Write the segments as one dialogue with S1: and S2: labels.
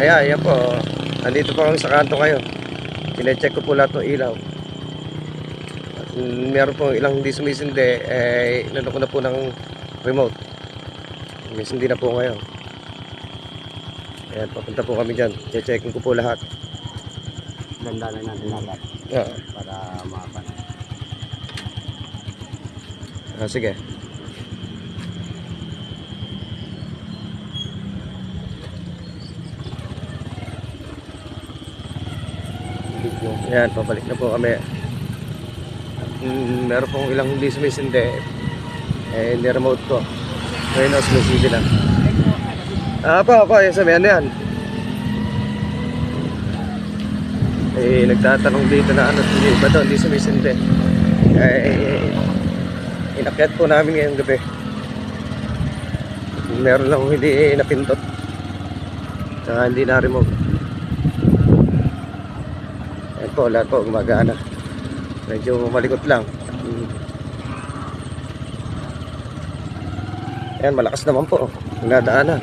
S1: Ayan, ayan po. Nandito po kami sa kanto kayo. Sinecheck ko po lahat ng ilaw. At meron po ilang hindi sumisindi, eh, inano ko na po ng remote. Sumisindi na po ngayon. Ayan, papunta po kami dyan. Checkin ko po lahat.
S2: Ganda lang natin lahat
S1: Yeah.
S2: para mapan.
S1: Ah, sige. Ayan, pabalik na po kami. Mm, meron pong ilang hindi sumisindi. Eh, hindi remote ko. Ngayon na sumisindi na. Ah, po, po, yung sabihan na yan. Eh, nagtatanong dito na ano, hindi ba to, hindi sumisindi. Eh, inakyat po namin ngayong gabi. Meron lang hindi napindot. Saka hindi na remote. Ayan po, lahat po gumagana. Medyo malikot lang. Ayan, malakas naman po. Nadaanan.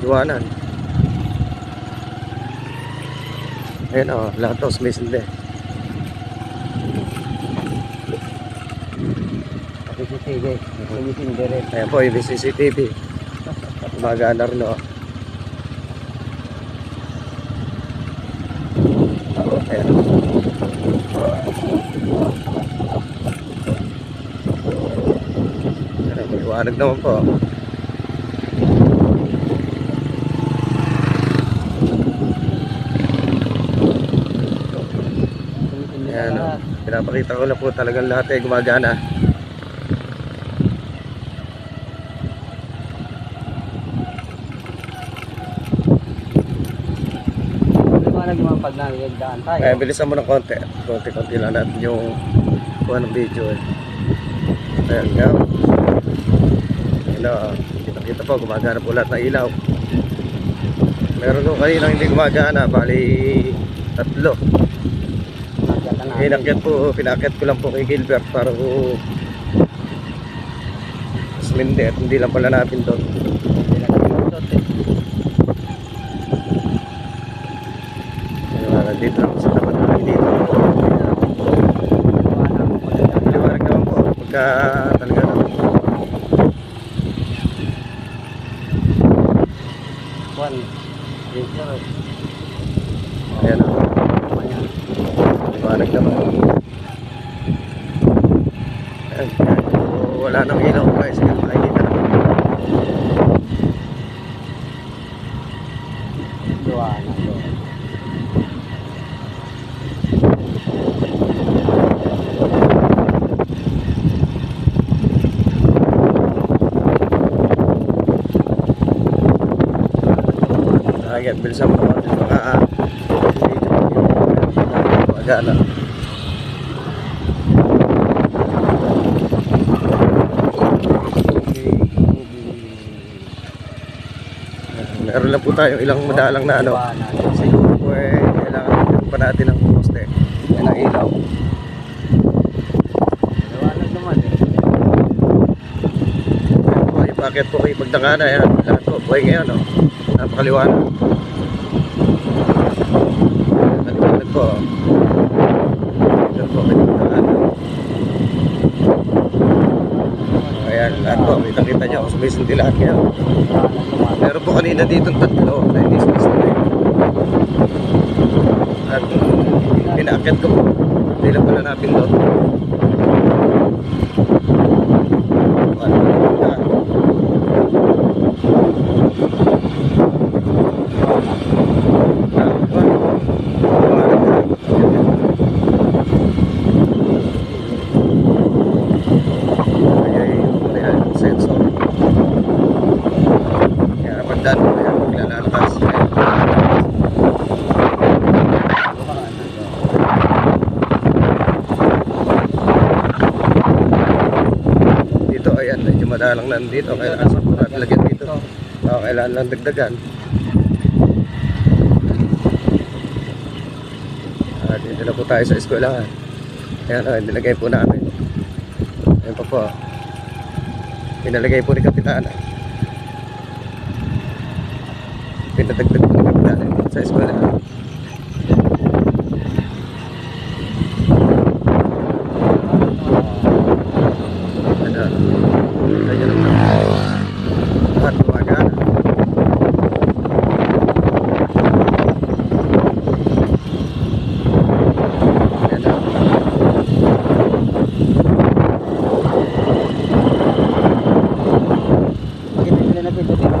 S1: Iwanan. Ayan o, lahat to sumisindi.
S2: CCTV.
S1: Ayan po, yung CCTV. Gumagana rin o. Ayan. Ayan, maliwanag naman po. Ayan o.
S2: lahat.
S1: Pinapakita ko na po talagang lahat ay gumagana.
S2: Liwanag pag nagdaan tayo.
S1: Kaya bilisan mo ng konti. Konti-konti lang natin yung kuha ng video eh. Ayan nga. Ayan o. Kita-kita po, gumagana po lahat ng ilaw. Meron ko kanina hindi gumagana, bali tatlo.
S2: Na.
S1: Inakyat po, pinakyat ko lang po kay Gilbert para po sumindi hindi lang pala natin doon. Nandito lang sa tapat namin dito. Liwanag naman po pagka talaga naman.
S2: One. Zero.
S1: Ayan o. Liwanag naman. Ayan, po wala nang ilaw guys. Sige, makikita naman.
S2: Liwanag.
S1: Ayan, bilisan mo naman yung mga ah, video. Magana. Meron lang po tayo ilang madalang na ano. Siguro po eh, kailangan pa natin ng poste. Yan ang ilaw.
S2: Liwanag naman eh.
S1: Yan po, kayo pagdangana yan. Lahat po, buhay ngayon. Oh. Napakaliwanag. Naliwanag po. Ito po kayo pagdangana. Ayan, lahat po. Kita-kita nyo. Sumisinti lahat ngayon. Meron po kanina dito tatlo na hindi sumisinti. At pinaakyat ko po. Hindi lang pala napindot. Ano, yan. Dito, ayan, medyo madalang nandito. Kailangan lagyan dito. Oo, kailangan lang dagdagan. Ah, dito na po tayo sa eskwelahan. Ayan, oh, nilagay po namin. Ayan pa po. Pinalagay po ni Kapitana. pinadagdag po ng kapital sa eskwela. Ano? Kaya naman. At umaga. Ayan na.
S2: Hindi sila na pwede dito.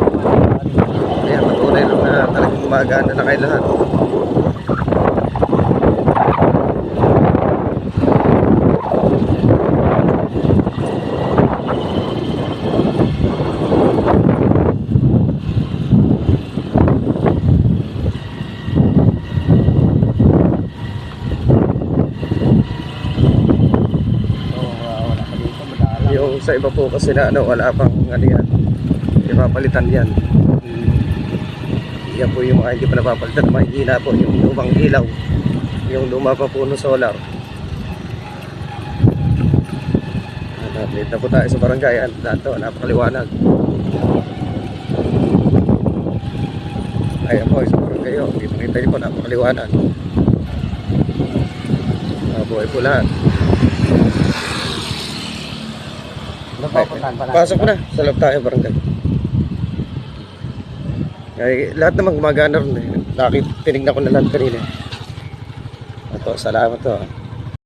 S1: Ayan, patunay lang na talagang gumagana na kayo lahat. Sa iba po kasi na ano, wala pang ano yan. Ipapalitan yan. Yan po yung mga hindi pa napapalitan. Mahihina po yung lumang ilaw. Yung luma pa po ng solar. Update na po tayo sa barangay. Yan, lahat to, napakaliwanag. Ayan po, sa barangay yun. Dito kita niyo po, napakaliwanag. Mabuhay po lahat.
S2: Natin?
S1: Pasok na. Sa loob tayo, barangay. Ay, lahat naman gumagana rin eh. Nakit, tinignan ko na lahat kanina. Ito, salamat to. ah.